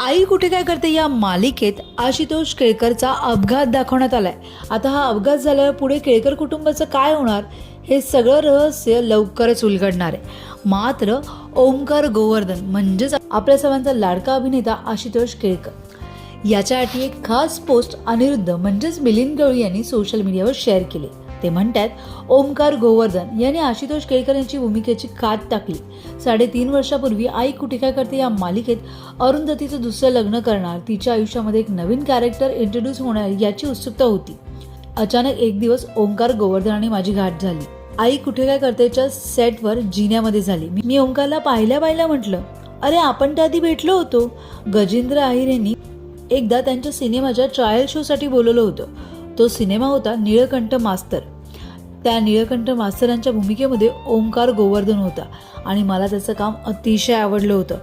आई कुठे काय करते या मालिकेत आशुतोष केळकरचा अपघात दाखवण्यात आलाय. आता हा अपघात झाल्यावर पुढे केळकर कुटुंबाचं काय होणार? हे सगळं रहस्य लवकरच उलगडणार आहे. मात्र ओमकार गोवर्धन म्हणजेच आपल्या सर्वांचा लाडका अभिनेता आशुतोष केळकर. याच्यासाठी एक खास पोस्ट अनिरुद्ध म्हणजेच मिलिंद गवळी यांनी सोशल मीडियावर शेअर केली. ते म्हणतात ओमकार गोवर्धन यांनी आशुतोष केळकर यांची भूमिकेची कात टाकली. साडेतीन वर्षापूर्वी आई कुठे काय करते या मालिकेत अरुंधतीचं दुसरं लग्न करणार. तिच्या आयुष्यामध्ये एक नवीन कॅरेक्टर इंट्रोड्यूस होणार याची उत्सुकता होती. अचानक एक दिवस ओंकार गोवर्धन आणि माझी गाठ झाली. आई कुठे काय करतेच्या सेटवर जिन्यामध्ये झाली. मी- मी ओंकारला पाहिल्या पाहिल्या म्हटलं अरे आपण त्या आधी भेटलो होतो. गजेंद्र आहिर यांनी एकदा त्यांच्या सिनेमाच्या ट्रायल शोसाठी बोलवलं होतं. तो सिनेमा होता निळकंठ मास्तर. त्या निळकंठ मास्तरांच्या भूमिकेमध्ये ओंकार गोवर्धन होता आणि मला त्याचं काम अतिशय आवडलं होतं.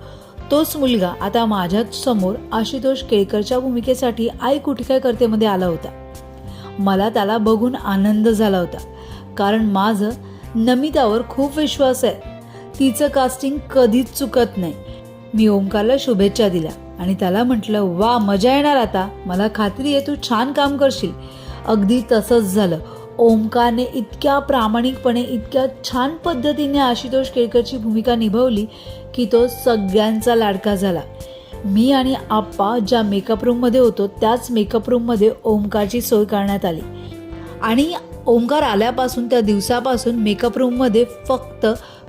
तोच मुलगा आता माझ्याच समोर आशुतोष केळकरच्या भूमिकेसाठी आई कुठे काय करतेमध्ये आला होता. मला त्याला बघून आनंद झाला होता. कारण माझं नमितावर खूप विश्वास आहे. तिचं कास्टिंग कधीच चुकत नाही. मी ओंकारला शुभेच्छा दिल्या आणि त्याला म्हटलं वा मजा येणार आता. मला खात्री आहे तू छान काम करशील. अगदी तसंच झालं. ओमकारने इतक्या प्रामाणिकपणे इतक्या छान पद्धतीने आशुतोष केळकरची भूमिका निभावली की तो सगळ्यांचा लाडका झाला. मी आणि आप्पा ज्या मेकअप रूममध्ये होतो त्याच मेकअप रूममध्ये ओमकारची सोय करण्यात आली. आणि ओंकार आल्यापासून त्या दिवसापासून मेकअप रूममध्ये फक्त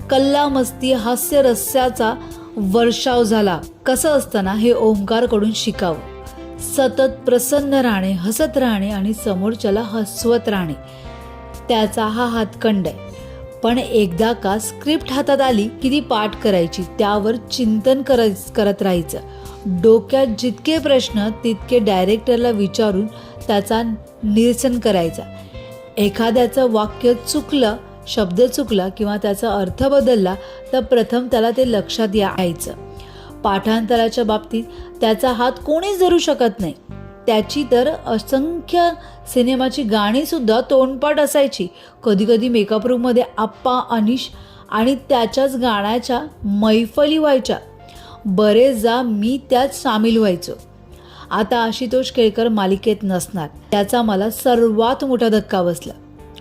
कल्ला मस्ती हास्य रस्याचा वर्षाव झाला. कसं असताना हे ओंकारकडून शिकावं. सतत प्रसन्न राहणे हसत राहणे आणि समोरच्याला हसवत राहणे. त्याचा हा हातखंड आहे. पण एकदा का स्क्रिप्ट हातात आली की ती पाठ करायची त्यावर चिंतन कर करत राहायचं. डोक्यात जितके प्रश्न तितके डायरेक्टरला विचारून त्याचा निरसन करायचा. एखाद्याचं वाक्य चुकलं शब्द चुकला किंवा त्याचा अर्थ बदलला तर प्रथम त्याला ते लक्षात यायचं. पाठांतराच्या बाबतीत त्याचा हात कोणीच धरू शकत नाही. त्याची तर असंख्य सिनेमाची गाणीसुद्धा तोंडपाठ असायची. कधीकधी मेकअप रूममध्ये आप्पा अनिश आणि त्याच्याच गाण्याच्या मैफली व्हायच्या. बरेचदा मी त्यात सामील व्हायचो. आता आशुतोष केळकर मालिकेत नसणार. त्याचा मला सर्वात मोठा धक्का बसला.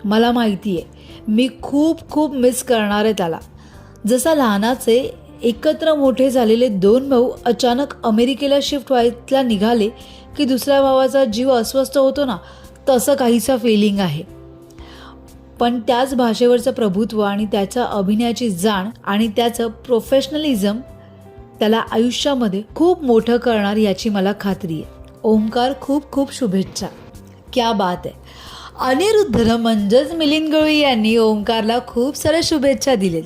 मला माहिती आहे मी खूप खूप मिस करणार आहे त्याला. जसा लहानाचे एकत्र मोठे झालेले दोन भाऊ अचानक अमेरिकेला शिफ्ट व्हायला निघाले की दुसऱ्या भावाचा जीव अस्वस्थ होतो ना तसं काहीसा फिलिंग आहे. पण त्याच भाषेवरचं प्रभुत्व आणि त्याच्या अभिनयाची जाण आणि त्याचं प्रोफेशनलिझम त्याला आयुष्यामध्ये खूप मोठं करणार याची मला खात्री आहे. ओंकार खूप खूप शुभेच्छा. क्या बात आहे. अनिरुद्ध म्हणजेच मिलिंद गवळी यांनी ओंकारला खूप साऱ्या शुभेच्छा दिलेत.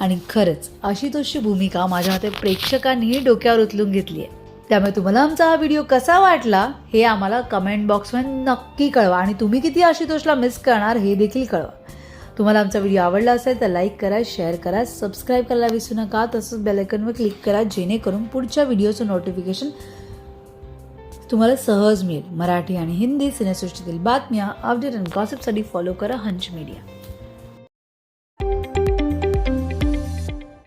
आणि खरंच आशुतोषची भूमिका माझ्या मते प्रेक्षकांनीही डोक्यावर उचलून घेतली आहे त्यामुळे तुम्हाला आमचा हा व्हिडिओ कसा वाटला हे आम्हाला कमेंट बॉक्समध्ये नक्की कळवा आणि तुम्ही किती आशुतोषला मिस करणार हे देखील कळवा. तुम्हाला आमचा व्हिडिओ आवडला असेल तर लाईक करा शेअर करा सबस्क्राईब करायला विसरू नका. तसंच बेलायकनवर क्लिक करा जेणेकरून पुढच्या व्हिडिओचं नोटिफिकेशन तुम्हाला सहज मिळेल. मराठी आणि हिंदी सिनेसृष्टीतील बातम्या अपडेट अँड गॉसिपसाठी फॉलो करा हंच मीडिया